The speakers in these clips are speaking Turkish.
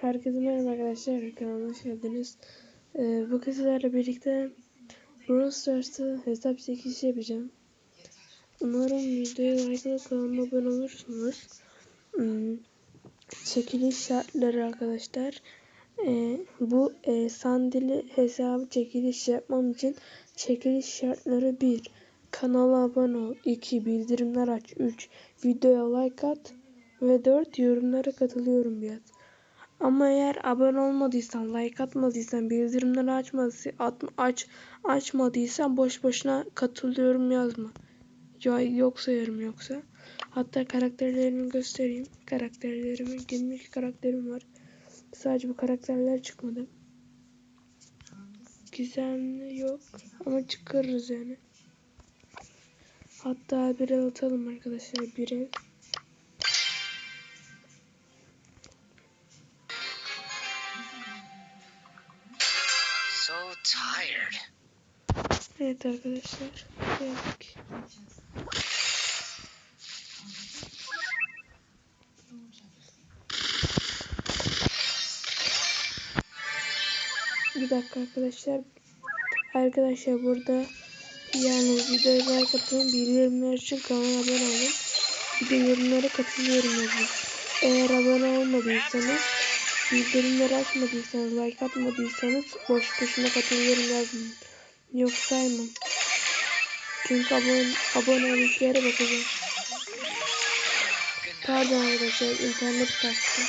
Herkese merhaba arkadaşlar. Kanalıma hoş geldiniz. Ee, bu sizlerle birlikte Brawl Stars'ta hesap çekişi yapacağım. Umarım videoya like atıp kanalıma abone olursunuz. Hmm, çekiliş şartları arkadaşlar. Ee, bu e, sandili hesabı çekiliş yapmam için çekiliş şartları 1. Kanala abone ol. 2. Bildirimler aç. 3. Videoya like at. Ve 4. Yorumlara katılıyorum yaz. Ama eğer abone olmadıysan, like atmadıysan, bildirimleri açmadıysan, at, aç, açmadıysan boş boşuna katılıyorum yazma. Ya, yok sayarım yoksa. Hatta karakterlerimi göstereyim. Karakterlerimi, 22 karakterim var. Sadece bu karakterler çıkmadı. Gizemli yok ama çıkarırız yani. Hatta bir el atalım arkadaşlar bir el. Evet arkadaşlar. Geldik. Bir dakika arkadaşlar. Arkadaşlar burada yani videoya like atın, bildirimler için kanala abone olun. Bir de yorumlara katılıyorum. Eğer abone olmadıysanız, bildirimleri açmadıysanız, like atmadıysanız boş boşuna katılıyorum yazın. Yok saymam. Çünkü abone, aboneliklere bakacağım. Good night. Pardon arkadaşlar internet kastı.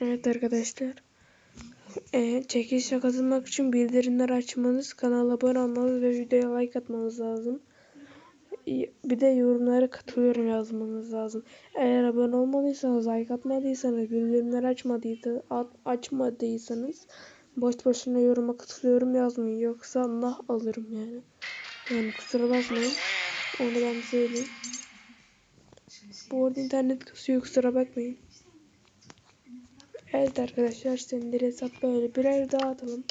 Evet arkadaşlar. Ee, çekilişe katılmak için bildirimleri açmanız, kanala abone olmanız ve videoya like atmanız lazım. Bir de yorumlara katılıyorum yazmanız lazım. Eğer abone olmadıysanız, like atmadıysanız, bildirimleri açmadıysa, at, açmadıysanız boş boşuna yoruma katılıyorum yazmayın. Yoksa Allah alırım yani. Yani kusura bakmayın. Onu ben söyleyeyim. Bu arada internet kasıyor kusura bakmayın. Evet arkadaşlar senin hesap böyle birer daha atalım.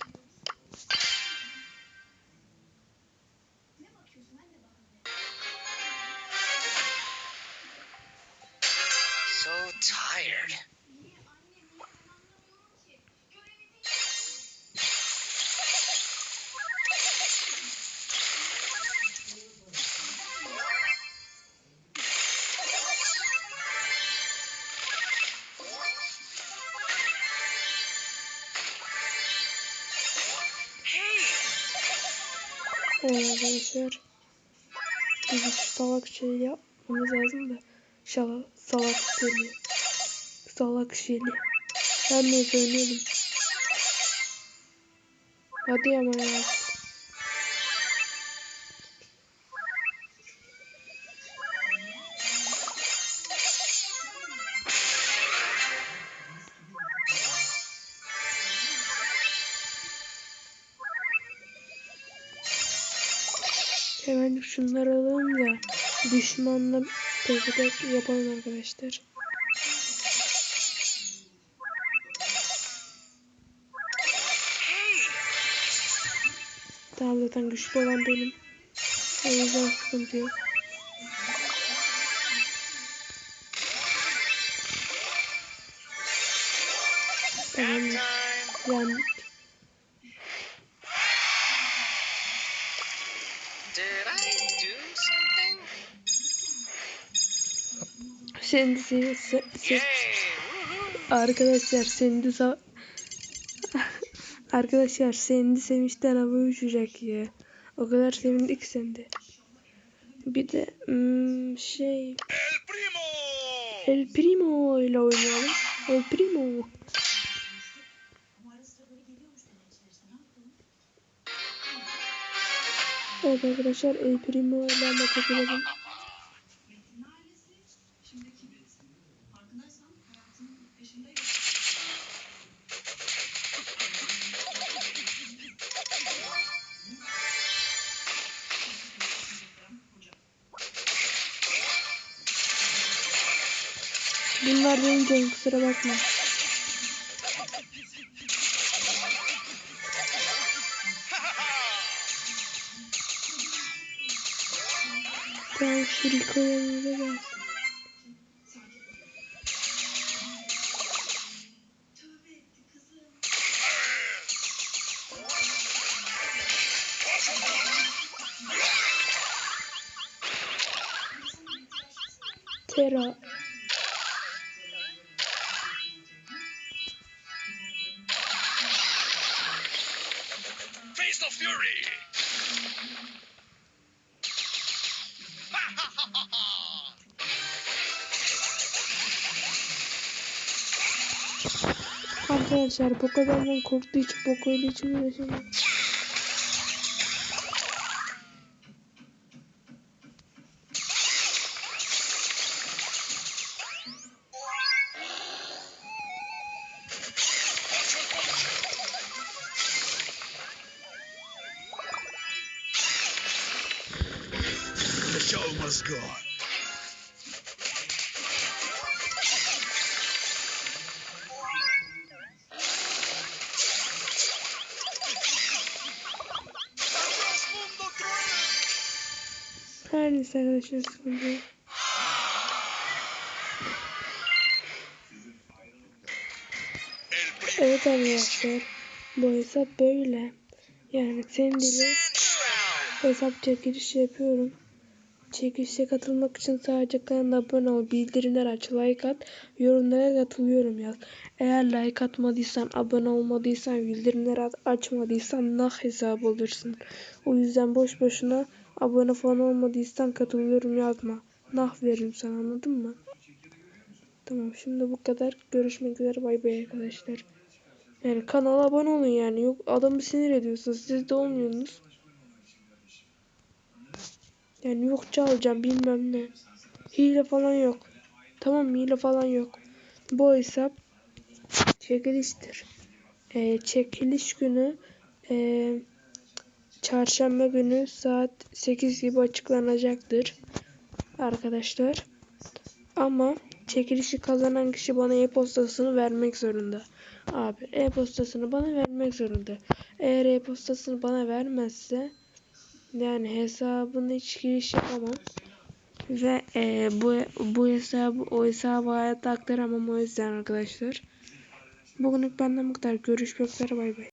Arkadaşlar. Biz salak şey yapmamız lazım da. Şala, salak şeyli. Salak şeyli. Her neyse oynayalım. Hadi ama ya. Hemen şunları alalım da düşmanla tek yapalım arkadaşlar. Tamam zaten güçlü olan benim. O yüzden sıkıntı yok. Tamam. Yani şimdi arkadaşlar sa- arkadaşlar sendi sevinçten havaya uçacak ya. O kadar sevindik sendi. Bir de hmm, şey El primo. El Primo ile oynayalım. El Primo. Evet arkadaşlar El Primo ile maça Bunlar benim canım kusura bakma. Can Şuriko yanımıza gelsin. Tera. Arkadaşlar Poco benden korktuğu için Poco ile hiç uğraşamam. The show must go on. Her neyse arkadaşlar sıkıntı Evet arkadaşlar. Bu hesap böyle. Yani senin dili hesap çekiliş yapıyorum. Çekilişe katılmak için sadece kanala abone ol, bildirimler aç, like at, yorumlara katılıyorum yaz. Eğer like atmadıysan, abone olmadıysan, bildirimleri at, açmadıysan nah hesabı olursun. O yüzden boş boşuna abone falan olmadıysan katılıyorum yazma. Nah veririm sana anladın mı? Tamam şimdi bu kadar. Görüşmek üzere bay bay arkadaşlar. Yani kanala abone olun yani. Yok adamı sinir ediyorsunuz. Siz de olmuyorsunuz. Yani yok çalacağım bilmem ne. Hile falan yok. Tamam hile falan yok. Bu hesap çekiliştir. Ee, çekiliş günü ee, çarşamba günü saat 8 gibi açıklanacaktır. Arkadaşlar. Ama çekilişi kazanan kişi bana e-postasını vermek zorunda. Abi e-postasını bana vermek zorunda. Eğer e-postasını bana vermezse yani hesabını hiç giriş yapamam. Ve e, bu bu hesabı o hesabı hayatta aktaramam o yüzden arkadaşlar. Bugünlük benden bu kadar. Görüşmek üzere bay bay.